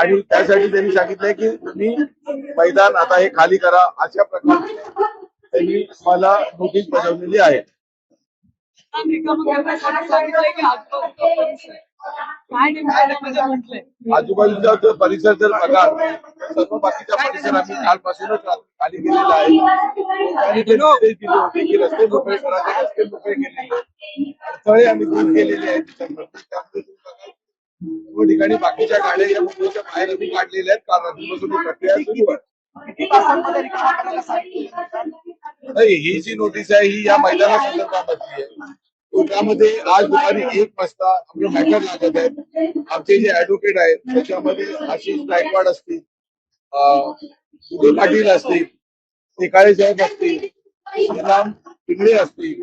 आणि त्यासाठी त्यांनी सांगितलंय की तुम्ही मैदान आता हे खाली करा अशा प्रकारे त्यांनी मला नोटीस बजावलेली आहे आजूबाजूचा जर परिसर जर बघाल सर्व बाकीचा परिसर आम्ही कालपासूनच खाली गेलेला आहे रस्ते मोकळे करायचे रस्ते मोकळे केलेले तळे आम्ही दूर केलेले आहेत ठिकाणी बाकीच्या गाड्या या मुंबईच्या बाहेर काढलेल्या आहेत कारण रात्रीपासून प्रक्रिया सुरू आहे ही जी नोटीस आहे ही या मैदाना संदर्भामधली आहे कोर्टामध्ये आज दुपारी एक वाजता आपले मॅटर लागत आहेत आमचे जे ऍडव्होकेट आहेत त्याच्यामध्ये आशिष गायकवाड असतील सुधीर पाटील असतील टिकाळे साहेब असतील श्रीराम पिंगळे असतील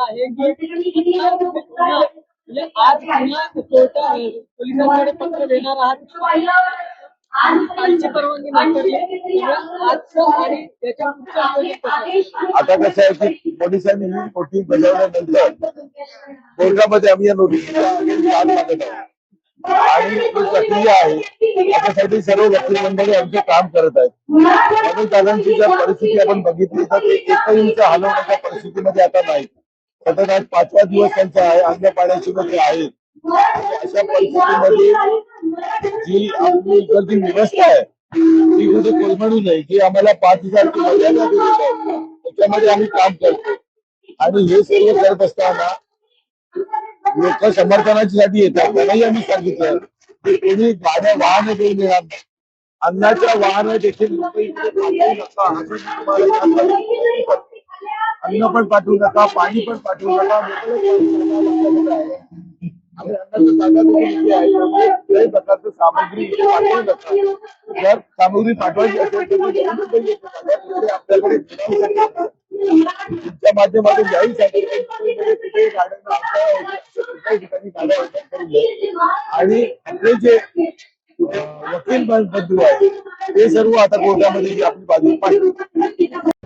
म्हणजे आज पुन्हा कोर्टा पोलिसांकडे पत्र देणार आहात कालची परवानगी आता कसं आहे की पोलिसांनी ही नोटीस बजावल्यानंतर कोर्टामध्ये आम्ही या नोटीस आणि प्रक्रिया आहे त्याच्यासाठी सर्व वकील आमचे काम करत आहेत दादांची जर परिस्थिती आपण बघितली तर ते एकही हलवण्याच्या परिस्थितीमध्ये आता नाही सतत आज पाचवा दिवस त्यांचा आहे अन्न पाण्याची मध्ये आहे अशा परिस्थितीमध्ये जी आपली इकडची व्यवस्था आहे ती कुठे कोलमडू नये की आम्हाला पाच हजारची मर्यादा त्याच्यामध्ये आम्ही काम करतो आणि हे सर्व करत असताना लोक समर्थनाची साठी येतात त्यांनाही आम्ही सांगितलं की कोणी गाड्या वाहन घेऊन येणार नाही अन्नाच्या वाहन देखील अन्न पण पाठवू नका पाणी पण पाठवू नका सामग्री पाठवायची असेल तर जे वकील बंधु है सर्व आता कोर्टामध्ये आपली बाजू पाहिजे